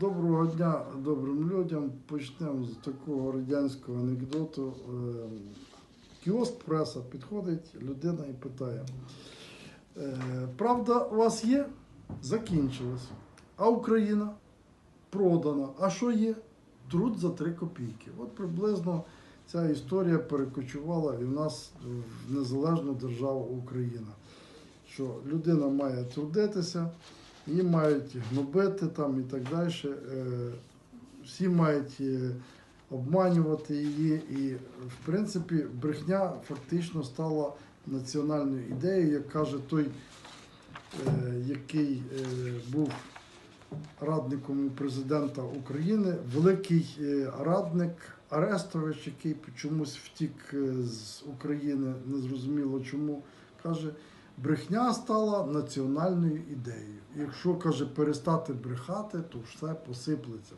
Доброго дня добрим людям. Почнемо з такого радянського анекдоту. Е, Кіоск преса підходить людина і питає: е, Правда у вас є? Закінчилась. А Україна продана. А що є? Труд за 3 копійки. От приблизно ця історія перекочувала і в нас в незалежну державу Україна. Що людина має трудитися, її мають гнобити там і так далі. Е, Всі мають е, обманювати її. І, в принципі, брехня фактично стала національною ідеєю, як каже той, е, який був радником президента України, великий радник Арестович, який чомусь втік з України, незрозуміло чому, каже. Брехня стала національною ідеєю. Якщо каже перестати брехати, то все посиплеться.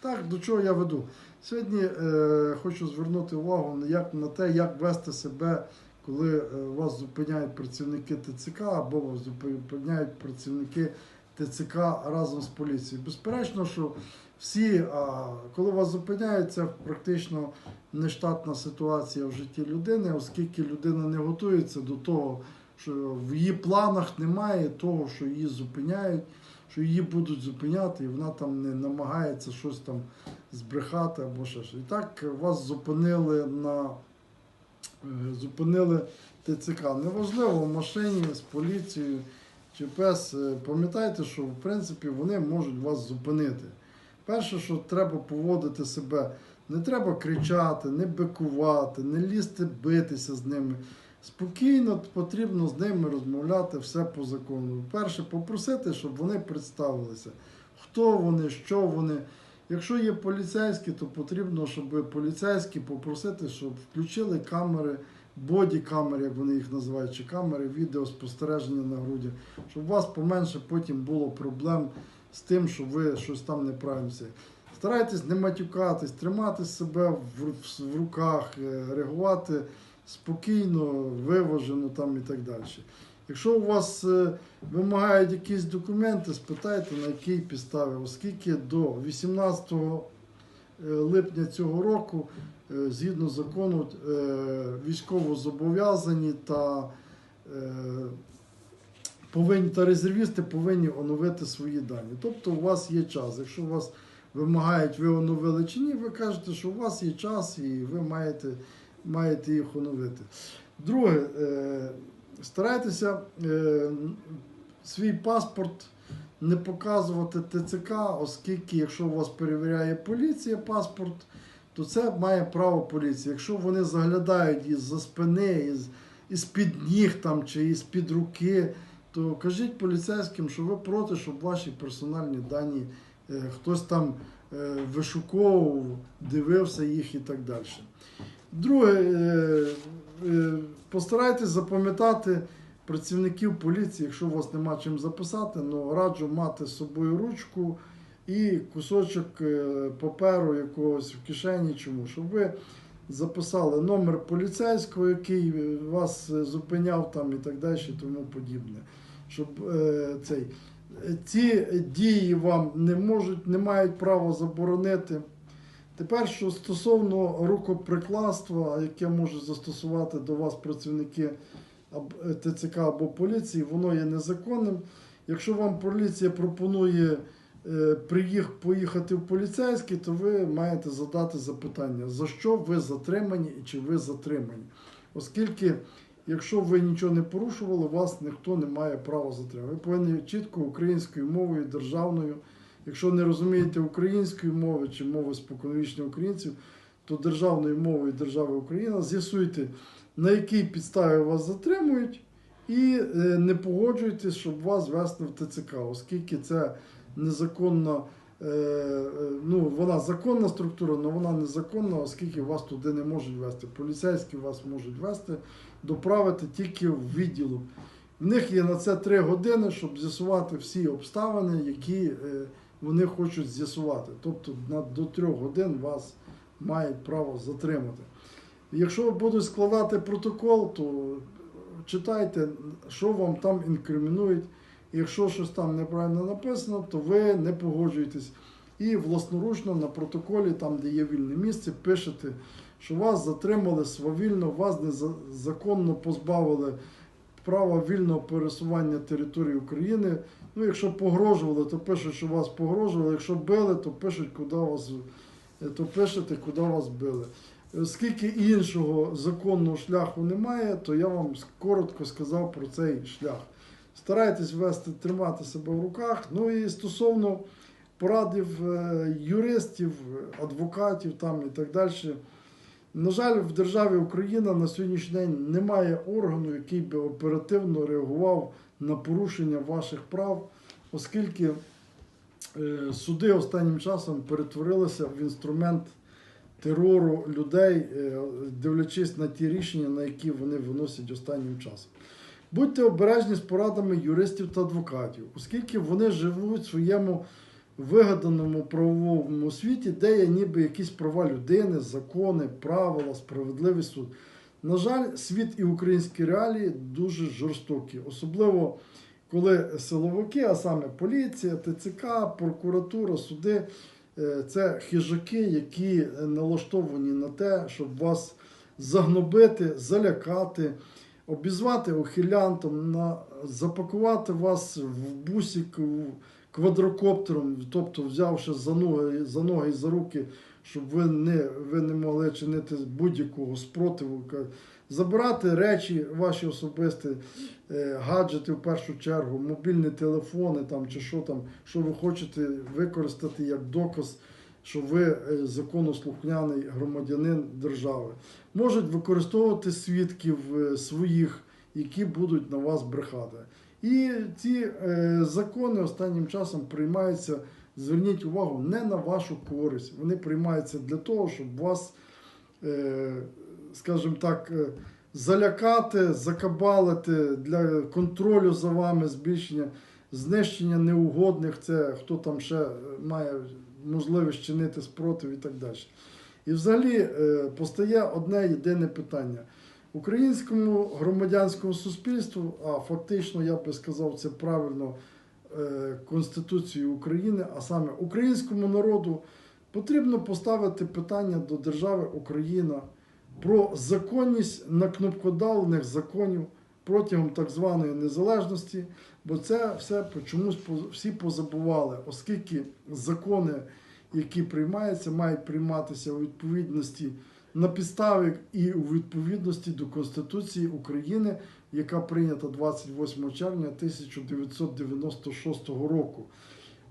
Так, до чого я веду? Сьогодні е, хочу звернути увагу на, як, на те, як вести себе, коли е, вас зупиняють працівники ТЦК або вас зупиняють працівники ТЦК разом з поліцією. Безперечно, що всі, коли вас зупиняють, це практично нештатна ситуація в житті людини, оскільки людина не готується до того що в її планах немає того, що її зупиняють, що її будуть зупиняти, і вона там не намагається щось там збрехати або ще щось. І так вас зупинили на е, зупинили ТЦК. Неважливо в машині з поліцією чи пес. е, Пам'ятайте, що в принципі вони можуть вас зупинити. Перше, що треба поводити себе, не треба кричати, не бикувати, не лізти битися з ними. Спокійно потрібно з ними розмовляти все по закону. Перше, попросити, щоб вони представилися, хто вони, що вони. Якщо є поліцейські, то потрібно, щоб поліцейські попросити, щоб включили камери, боді-камери, як вони їх називають, чи камери відеоспостереження на грудях, щоб у вас поменше потім було проблем з тим, що ви щось там неправильно. все. Старайтесь не матюкатись, тримати себе в руках, е, реагувати спокійно, виважено там і так далі. Якщо у вас е, вимагають якісь документи, спитайте на якій підставі, оскільки до 18 е, липня цього року, е, згідно закону, е, військовозобов'язані та повинні та резервісти повинні оновити свої дані. Тобто у вас є час. Якщо у вас вимагають, ви оновили чи ні, ви кажете, що у вас є час і ви маєте маєте їх оновити. Друге, е, старайтеся е, свій паспорт не показувати ТЦК, оскільки, якщо у вас перевіряє поліція паспорт, то це має право поліція. Якщо вони заглядають із-за спини, із, із-під ніг там, чи із-під руки, то кажіть поліцейським, що ви проти, щоб ваші персональні дані е, хтось там вишуковував, дивився їх і так далі. Друге, е, е, постарайтесь запам'ятати працівників поліції, якщо у вас нема чим записати, але раджу мати з собою ручку і кусочок е, паперу якогось в кишені. Чому? Щоб ви записали номер поліцейського, який вас зупиняв там і так далі, і тому подібне. Щоб цей, ці дії вам не можуть, не мають права заборонити. Тепер, що стосовно рукоприкладства, яке можуть застосувати до вас працівники ТЦК або поліції, воно є незаконним. Якщо вам поліція пропонує е, приїх, поїхати в поліцейський, то ви маєте задати запитання, за що ви затримані і чи ви затримані. Оскільки, якщо ви нічого не порушували, вас ніхто не має права затримати. Ви повинні чітко українською мовою, державною. Якщо не розумієте української мови чи мови споконвічних українців, то державною мовою держави Україна з'ясуйте, на якій підставі вас затримують, і е, не погоджуйтесь, щоб вас вести в ТЦК, оскільки це незаконна, е, е, ну вона законна структура, але вона незаконна, оскільки вас туди не можуть вести. Поліцейські вас можуть вести, доправити тільки в відділок. В них є на це три години, щоб з'ясувати всі обставини, які вони хочуть з'ясувати. Тобто на, до трьох годин вас мають право затримати. Якщо будуть складати протокол, то читайте, що вам там інкримінують. Якщо щось там неправильно написано, то ви не погоджуєтесь. і власноручно на протоколі, там, де є вільне місце, пишете, що вас затримали свавільно, вас незаконно позбавили права вільного пересування території України. Ну, якщо погрожували, то пишуть, що вас погрожували. Якщо били, то пишуть, куди вас, е, то пишете, куди вас били. Оскільки іншого законного шляху немає, то я вам коротко сказав про цей шлях. Старайтесь вести, тримати себе в руках. Ну і стосовно порадів е, юристів, адвокатів там і так далі. На жаль, в державі Україна на сьогоднішній день немає органу, який би оперативно реагував на порушення ваших прав, оскільки е, суди останнім часом перетворилися в інструмент терору людей, е, дивлячись на ті рішення, на які вони виносять останнім часом. Будьте обережні з порадами юристів та адвокатів, оскільки вони живуть в своєму вигаданому правовому світі, де є ніби якісь права людини, закони, правила, справедливий суд. На жаль, світ і українські реалії дуже жорстокі, особливо коли силовики, а саме поліція, ТЦК, прокуратура, суди е, це хижаки, які налаштовані на те, щоб вас загнобити, залякати, обізвати ухилянтом, запакувати вас в бусик квадрокоптером, тобто взявши за ноги, за ноги і за руки, щоб ви не, ви не могли чинити будь-якого спротиву. Забирати речі ваші особисті, е, гаджети в першу чергу, мобільні телефони там, чи що там, що ви хочете використати як доказ, що ви е, законослухняний громадянин держави. Можуть використовувати свідків е, своїх, які будуть на вас брехати. І ці е, закони останнім часом приймаються, зверніть увагу, не на вашу користь. Вони приймаються для того, щоб вас, е, скажімо так, е, залякати, закабалити для контролю за вами, збільшення, знищення неугодних, це хто там ще має можливість чинити спротив і так далі. І взагалі постає одне єдине питання. Українському громадянському суспільству, а фактично я би сказав це правильно е, Конституції України, а саме українському народу, потрібно поставити питання до держави Україна про законність накнопкодавлених законів протягом так званої незалежності, бо це все чомусь всі позабували, оскільки закони, які приймаються, мають прийматися у відповідності на підставі і у відповідності до Конституції України, яка прийнята 28 червня 1996 року.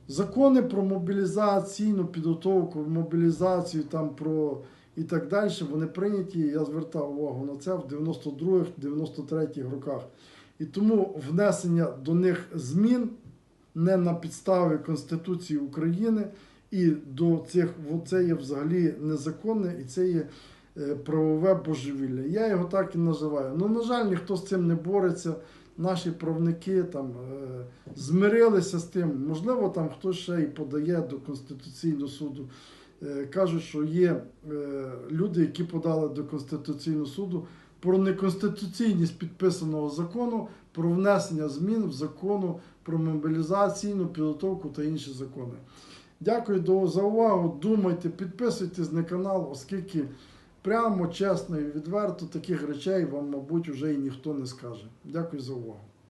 Закони про мобілізаційну підготовку, мобілізацію там про і так далі, вони прийняті. Я звертав увагу на це в 92-93 роках. І тому внесення до них змін не на підставі Конституції України і до цих це є взагалі незаконне і це є е, правове божевілля. Я його так і називаю. Ну, на жаль, ніхто з цим не бореться. Наші правники там е, змирилися з тим. Можливо, там хтось ще і подає до Конституційного суду. Е, Кажуть, що є люди, які подали до Конституційного суду про неконституційність підписаного закону, про внесення змін в закону про мобілізаційну підготовку та інші закони. Дякую за увагу. Думайте, підписуйтесь на канал, оскільки прямо, чесно і відверто таких речей вам, мабуть, вже і ніхто не скаже. Дякую за увагу.